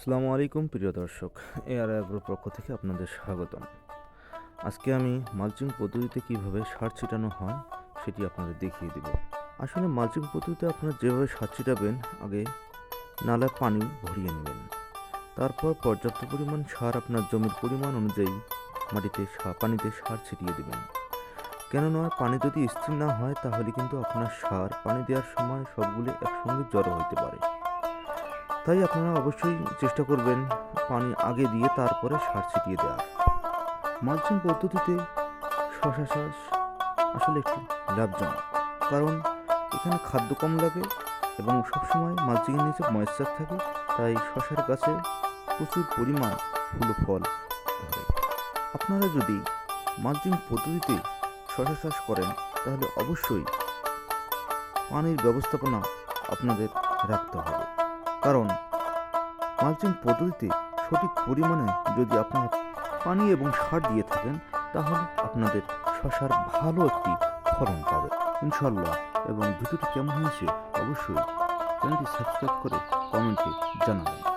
আসসালামু আলাইকুম, প্রিয় দর্শক। এ আর অ্যাগ্রোর পক্ষ থেকে আপনাদের স্বাগতম। আজকে আমি মালচিং পদ্ধতিতে কীভাবে সার ছিটানো হয় সেটি আপনাদের দেখিয়ে দেব। আসলে মালচিং পদ্ধতিতে আপনারা যেভাবে সার ছিটাবেন, আগে নালায় পানি ভরিয়ে নেবেন। তারপর পর্যাপ্ত পরিমাণ সার আপনার জমির পরিমাণ অনুযায়ী মাটিতে পানিতে সার ছিটিয়ে দেবেন। কেননা পানি যদি স্থির না হয়, তাহলে কিন্তু আপনার সার পানি দেওয়ার সময় সবগুলি একসঙ্গে জড়ো হতে পারে। তাই আপনারা অবশ্যই চেষ্টা করবেন পানি আগে দিয়ে তারপরে সার ছিটিয়ে দেওয়ার। মালচিং পদ্ধতিতে শশা চাষ আসলে একটু লাভজনক, কারণ এখানে খাদ্য কম লাগে এবং সবসময় মালচিংয়ের নিচে ময়েশ্চার থাকে, তাই শশার গাছে প্রচুর পরিমাণ ফুল ফল ধরে। আপনারা যদি মালচিং পদ্ধতিতে শশা চাষ করেন, তাহলে অবশ্যই পানির ব্যবস্থাপনা আপনাদের রাখতে হবে। কারণ মালচিং পদ্ধতিতে সঠিক পরিমাণে যদি আপনারা পানি এবং সার দিয়ে থাকেন, তাহলে আপনাদের শশার ভালো একটি ফলন পাবে। ইনশাল্লাহ এবং ভিডিওটি কেমন হয়েছে অবশ্যই চ্যানেলটি সাবস্ক্রাইব করে কমেন্টে জানাবেন।